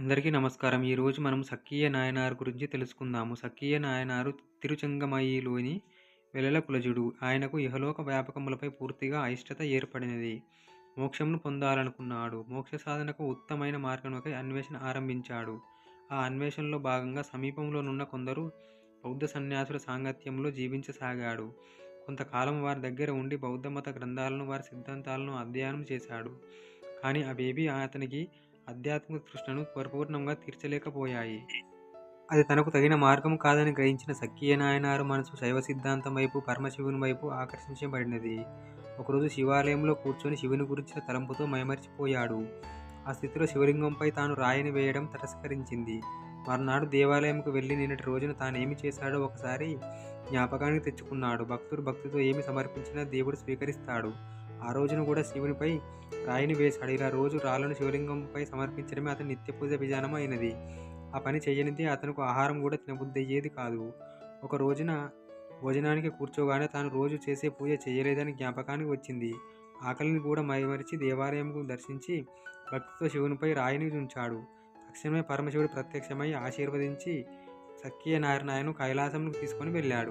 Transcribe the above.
అందరికీ నమస్కారం. ఈరోజు మనం సక్కీయ నాయనార్ గురించి తెలుసుకుందాము. సక్కీయ నాయనారు తిరుచంగమయిలోని వెలల కులజుడు. ఆయనకు ఇహలోక వ్యాపకములపై పూర్తిగా అయిష్టత ఏర్పడినది. మోక్షమును పొందాలనుకున్నాడు. మోక్ష సాధనకు ఉత్తమైన మార్గంపై అన్వేషణ ఆరంభించాడు. ఆ అన్వేషణలో భాగంగా సమీపంలోనున్న కొందరు బౌద్ధ సన్యాసుల సాంగత్యంలో జీవించసాగాడు. కొంతకాలం వారి దగ్గర ఉండి బౌద్ధమత గ్రంథాలను, వారి సిద్ధాంతాలను అధ్యయనం చేశాడు. కానీ అవేవి అతనికి ఆధ్యాత్మిక తృష్ణను పరిపూర్ణంగా తీర్చలేకపోయాయి. అది తనకు తగిన మార్గం కాదని గ్రహించిన సక్కయ్య నాయనారు మనసు శైవ సిద్ధాంతం వైపు, పరమశివుని వైపు ఆకర్షించబడినది. ఒకరోజు శివాలయంలో కూర్చొని శివుని గురించిన తలంపుతో మైమరిచిపోయాడు ఆ స్థితిలో శివలింగంపై తాను రాయిని వేయడం తిరస్కరించింది మర్నాడు దేవాలయంకు వెళ్ళి నిన్నటి రోజున తానేమి చేశాడో ఒకసారి జ్ఞాపకానికి తెచ్చుకున్నాడు. భక్తుడు భక్తితో ఏమి సమర్పించినా దేవుడు స్వీకరిస్తాడు. ఆ రోజున కూడా శివునిపై రాయిని వేశాడు. ఇలా రోజు రాళ్ళను శివలింగంపై సమర్పించడమే అతని నిత్యపూజ విధానం అయినది. ఆ పని చేయనిది అతనుకు ఆహారం కూడా తినబుద్దయ్యేది కాదు. ఒక రోజున భోజనానికి కూర్చోగానే తాను రోజు చేసే పూజ చేయలేదని జ్ఞాపకానికి వచ్చింది. ఆకలిని కూడా మైమరచి దేవాలయంకు దర్శించి భక్తితో శివునిపై రాయిని ఉంచాడు. తక్షణమే పరమశివుడు ప్రత్యక్షమై ఆశీర్వదించి సక్కయ్య నాయనార్ను కైలాసమునకు తీసుకొని వెళ్ళాడు.